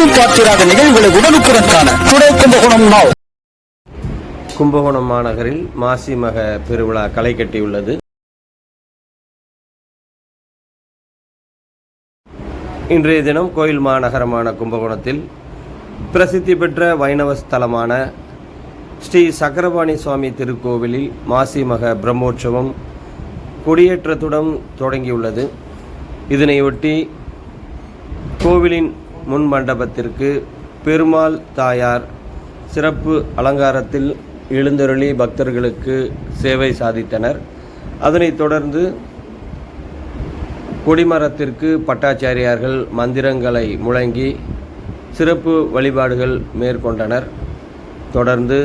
எங்கும் பார்த்திராத நிகழ்வுகளை உடனுக்குடன் காண துணை கும்பகோணம் நாவ் கும்பகோணம் மாநகரில் மாசி மக பெருவிழா களை கட்டியுள்ளது. இன்றைய தினம் கோயில் மாநகரமான கும்பகோணத்தில் பிரசித்தி பெற்ற வைணவ ஸ்தலமான ஸ்ரீ சக்கரபாணி சுவாமி திருக்கோவிலில் மாசி மக பிரம்மோற்சவம் கொடியேற்றத்துடன் தொடங்கியுள்ளது. இதனையொட்டி கோவிலின் முன் மண்டபத்திற்கு பெருமாள் தாயார் சிறப்பு அலங்காரத்தில் எழுந்தருளி பக்தர்களுக்கு சேவை சாதித்தனர். அதனைத் தொடர்ந்து கொடிமரத்திற்கு பட்டாச்சாரியார்கள் மந்திரங்களை முழங்கி சிறப்பு வழிபாடுகள் மேற்கொண்டனர். தொடர்ந்து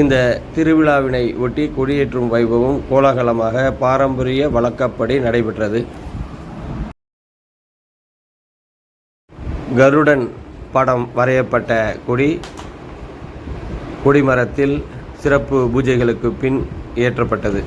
இந்த திருவிழாவினை ஒட்டி கொடியேற்றும் வைபவம் கோலாகலமாக பாரம்பரிய வழக்கப்படி நடைபெற்றது. கருடன் படம் வரையப்பட்ட கொடி கொடிமரத்தில் சிறப்பு பூஜைகளுக்கு பின் ஏற்றப்பட்டது